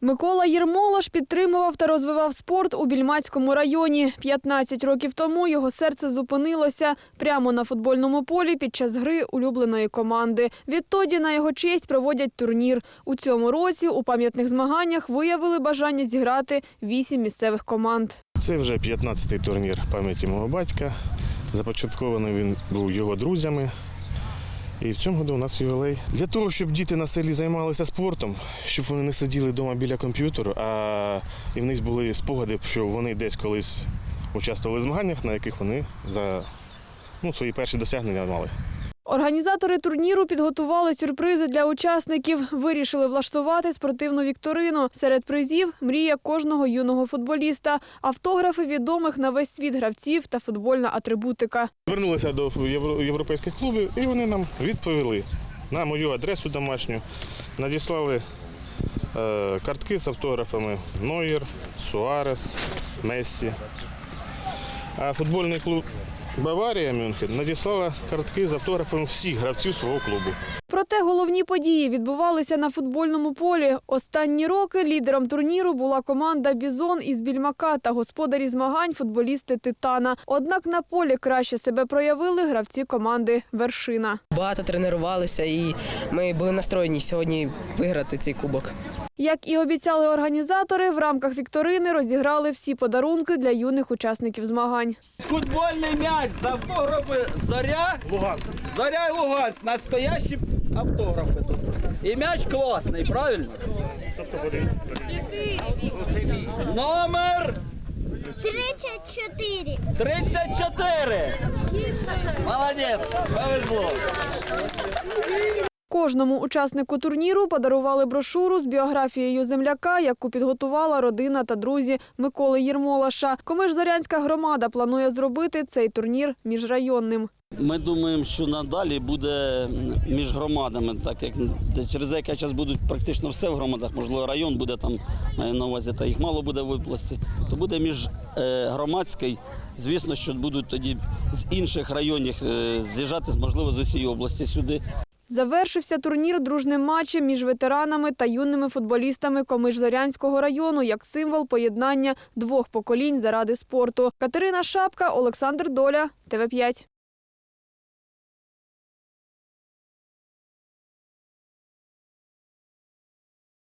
Микола Єрмолаш підтримував та розвивав спорт у Більмацькому районі. 15 років тому його серце зупинилося прямо на футбольному полі під час гри улюбленої команди. Відтоді на його честь проводять турнір. У цьому році у пам'ятних змаганнях виявили бажання зіграти вісім місцевих команд. Це вже 15-й турнір пам'яті мого батька. Започаткований він був його друзями. І в цьому году у нас ювілей. Для того, щоб діти на селі займалися спортом, щоб вони не сиділи вдома біля комп'ютеру, а і в них були спогади, що вони десь колись участвували в змаганнях, на яких вони за ну, свої перші досягнення мали. Організатори турніру підготували сюрпризи для учасників. Вирішили влаштувати спортивну вікторину. Серед призів мрія кожного юного футболіста, автографи відомих на весь світ гравців та футбольна атрибутика. Звернулися до євро- європейських клубів і вони нам відповіли на мою адресу домашню. Надіслали е, картки з автографами Нойер, Суарес, Мессі. А футбольний клуб Баварія Мюнхен надіслала картки з автографом всіх гравців свого клубу. Проте головні події відбувалися на футбольному полі. Останні роки лідером турніру була команда Бізон із Більмака та господарі змагань футболісти Титана. Однак на полі краще себе проявили гравці команди Вершина. Багато тренувалися і ми були настроєні сьогодні виграти цей кубок. Як і обіцяли організатори, в рамках вікторини розіграли всі подарунки для юних учасників змагань. Футбольний м'яч з автографи Зоря. Луганськ. Зоря і Луганськ. Настоящі автографи тут. І м'яч класний, правильно? Номер 34. 34. Молодець, повезло. Кожному учаснику турніру подарували брошуру з біографією земляка, яку підготувала родина та друзі Миколи Єрмолаша. Комиш-Зорянська громада планує зробити цей турнір міжрайонним. Ми думаємо, що надалі буде між громадами, так як через який час будуть практично все в громадах, можливо, район буде там маю на увазі, та їх мало буде в області, то буде між е, громадський. Звісно, що будуть тоді з інших районів е, з'їжджати, можливо, з усієї області сюди. Завершився турнір дружним матчем між ветеранами та юними футболістами Комиш-Зорянського району як символ поєднання двох поколінь заради спорту. Катерина Шапка, Олександр Доля, ТВ5.